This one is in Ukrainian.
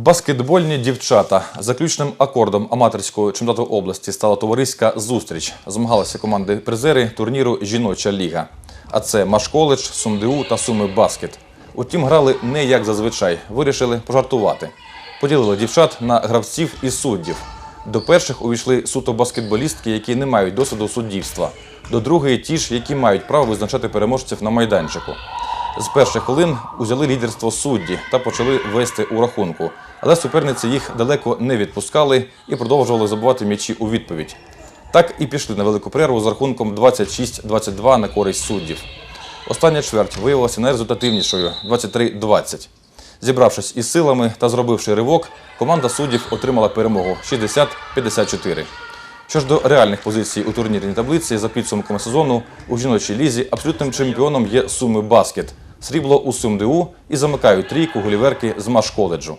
Баскетбольні дівчата заключним акордом аматорського чемпіонату області стала товариська зустріч. Змагалися команди призери турніру Жіноча ліга. А це Машколедж, СумДУ та Суми Баскет. Утім, грали не як зазвичай, вирішили пожартувати. Поділили дівчат на гравців і суддів. До перших увійшли суто баскетболістки, які не мають досвіду суддівства. До другої ті ж, які мають право визначати переможців на майданчику. З перших хвилин узяли лідерство судді та почали вести у рахунку. Але суперниці їх далеко не відпускали і продовжували забувати м'ячі у відповідь. Так і пішли на велику перерву з рахунком 26-22 на користь суддів. Остання чверть виявилася найрезультативнішою 23-20. Зібравшись із силами та зробивши ривок, команда суддів отримала перемогу 60-54. Що ж до реальних позицій у турнірній таблиці за підсумками сезону у жіночій лізі абсолютним чемпіоном є Суми Баскет. Срібло у СумДУ і замикають трійку голіверки з Машколеджу.